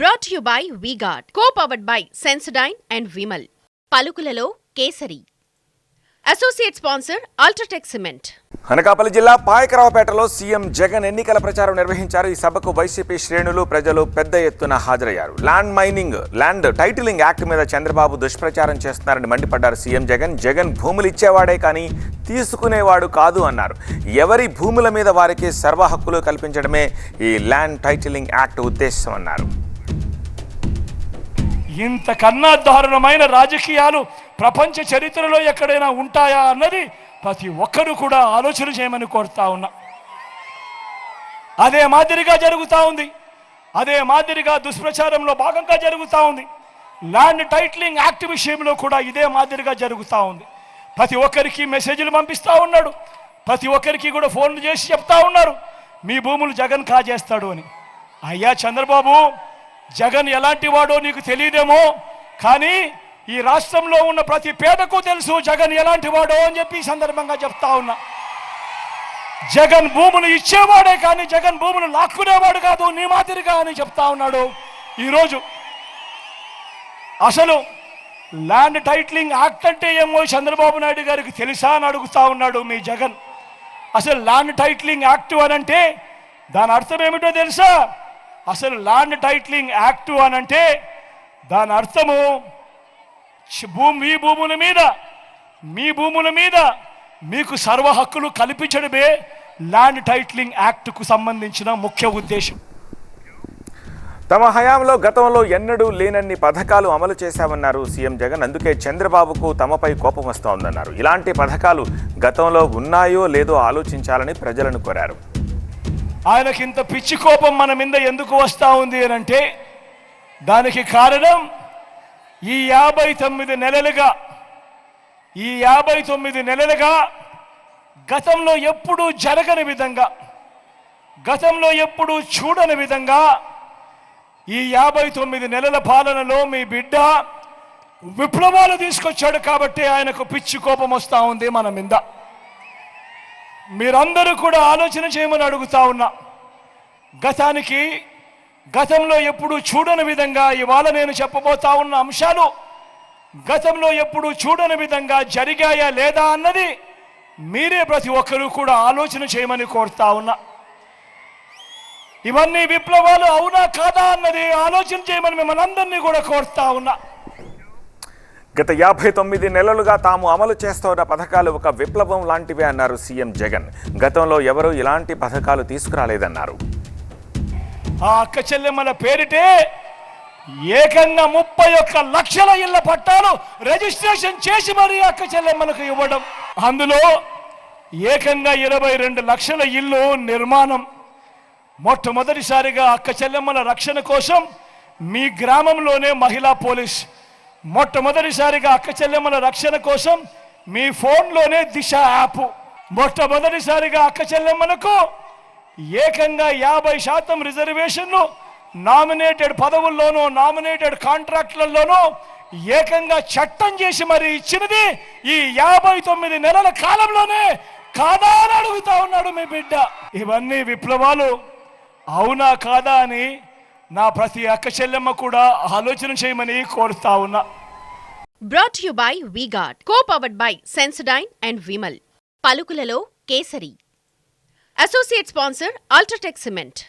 Brought you by V Guard co powered by Sensodyne and Vimal పలుకులలో kesari. Associate sponsor UltraTech cement Anakapalli జిల్లా పాయకరావుపేటలో CM Jagan ఎన్నికల ప్రచారం నిర్వహించారు. ఈ సభకు వైసీపీ శ్రేణులు ప్రజలు పెద్ద ఎత్తున హాజరయ్యారు. Land mining land titling act మీద చంద్రబాబు దుష్ప్రచారం చేస్తున్నారని మండిపడ్డారు సీఎం జగన్. జగన్ భూములు ఇచ్చేవాడే కానీ తీసుకునేవాడు కాదు అన్నారు. ఎవరి భూముల మీద వారికి సర్వ హక్కులు కల్పించడమే ఈ ల్యాండ్ టైటిలింగ్ యాక్ట్ ఉద్దేశం అన్నారు. ఇంతకన్నా దారుణమైన రాజకీయాలు ప్రపంచ చరిత్రలో ఎక్కడైనా ఉంటాయా అన్నది ప్రతి ఒక్కరూ కూడా ఆలోచన చేయమని కోరుతా ఉన్నా. అదే మాదిరిగా జరుగుతూ ఉంది. అదే మాదిరిగా దుష్ప్రచారంలో భాగంగా జరుగుతూ ఉంది. ల్యాండ్ టైటిలింగ్ యాక్ట్ విషయంలో కూడా ఇదే మాదిరిగా జరుగుతూ ఉంది. ప్రతి ఒక్కరికి మెసేజ్లు పంపిస్తూ ఉన్నాడు. ప్రతి ఒక్కరికి కూడా ఫోన్లు చేసి చెప్తా ఉన్నారు. మీ భూములు జగన్ కాజేస్తాడు అని. అయ్యా చంద్రబాబు! జగన్ ఎలాంటి వాడో నీకు తెలియదేమో కానీ ఈ రాష్ట్రంలో ఉన్న ప్రతి పేదకు తెలుసు జగన్ ఎలాంటి వాడో అని చెప్పి ఈ సందర్భంగా చెప్తా ఉన్నా. జగన్ భూములు ఇచ్చేవాడే కానీ జగన్ భూములు లాక్కునేవాడు కాదు నీ మాదిరిగా అని చెప్తా ఉన్నాడు. ఈరోజు అసలు ల్యాండ్ టైటిలింగ్ యాక్ట్ అంటే ఏమో చంద్రబాబు నాయుడు గారికి తెలుసా అని అడుగుతా ఉన్నాడు మీ జగన్. అసలు ల్యాండ్ టైటిలింగ్ యాక్ట్ అని అంటే దాని అర్థం ఏమిటో తెలుసా? అసలు ల్యాండ్ టైట్లింగ్ యాక్టు అని అంటే దాని అర్థము భూమి మీ భూముల మీద మీ భూముల మీద మీకు సర్వ హక్కులు కల్పించడమే ల్యాండ్ టైట్లింగ్ యాక్ట్కు సంబంధించిన ముఖ్య ఉద్దేశం. తమ హయాంలో గతంలో ఎన్నడూ లేనన్ని పథకాలు అమలు చేశామన్నారు సీఎం జగన్. అందుకే చంద్రబాబుకు తమపై కోపం వస్తోందన్నారు. ఇలాంటి పథకాలు గతంలో ఉన్నాయో లేదో ఆలోచించాలని ప్రజలను కోరారు. ఆయనకి ఇంత పిచ్చి కోపం మన మీద ఎందుకు వస్తూ ఉంది అని అంటే దానికి కారణం ఈ యాభై తొమ్మిది నెలలుగా ఈ యాభై తొమ్మిది నెలలుగా గతంలో ఎప్పుడూ జరగని విధంగా గతంలో ఎప్పుడూ చూడని విధంగా ఈ యాభై తొమ్మిది నెలల పాలనలో మీ బిడ్డ విప్లవాలు తీసుకొచ్చాడు కాబట్టి ఆయనకు పిచ్చి కోపం వస్తూ ఉంది మన మీద. మీరందరూ కూడా ఆలోచన చేయమని అడుగుతా ఉన్నా. గతానికి గతంలో ఎప్పుడు చూడని విధంగా ఇవాళ నేను చెప్పబోతా ఉన్న అంశాలు గతంలో ఎప్పుడు చూడని విధంగా జరిగాయా లేదా అన్నది మీరే ప్రతి ఒక్కరూ కూడా ఆలోచన చేయమని కోరుతా ఉన్నా. ఇవన్నీ విప్లవాలు అవునా కాదా అన్నది ఆలోచన చేయమని మిమ్మల్ని అందరినీ కూడా కోరుతా ఉన్నా. గత యాభై తొమ్మిది నెలలుగా తాము అమలు చేస్తున్న పథకాలు ఒక విప్లవం లాంటివే అన్నారు సీఎం జగన్. గతంలో ఎవరూ ఇలాంటి పథకాలు తీసుకురాలేదన్నారు. ఆ అక్క చెల్లెమ్మల పేరిటే ఏకంగా ముప్పై ఒక్క లక్షల ఇళ్ళ పట్టాలు రిజిస్ట్రేషన్ చేసి మరీ అక్క చెల్లెమ్మలకు ఇవ్వడం. అందులో ఏకంగా ఇరవై రెండు లక్షల ఇల్లు నిర్మాణం. మొట్టమొదటిసారిగా అక్క చెల్లెమ్మల రక్షణ కోసం మీ గ్రామంలోనే మహిళా పోలీస్ మొట్టమొదటిసారిగా అక్క చెల్లెమ్మల రక్షణ కోసం మీ ఫోన్లోనే దిశ యాప్. మొట్టమొదటిసారిగా అక్క చెల్లెమ్మలకు ఏకంగా యాభై శాతం రిజర్వేషన్లు నామినేటెడ్ పదవుల్లోనూ నామినేటెడ్ కాంట్రాక్ట్లలోనూ ఏకంగా చట్టం చేసి మరి ఇచ్చినది ఈ యాభై తొమ్మిది నెలల కాలంలోనే కాదా అని అడుగుతా ఉన్నాడు మీ బిడ్డ. ఇవన్నీ విప్లవాలు. అవునా కాదా అని నా ప్రతి అక్క చెల్లెమ్మ కూడా ఆలోచన చేయమని కోరుతా ఉన్నా. Brought you by V Guard co powered by Sensodyne and Vimal పలుకులలో kesari. Associate sponsor UltraTech cement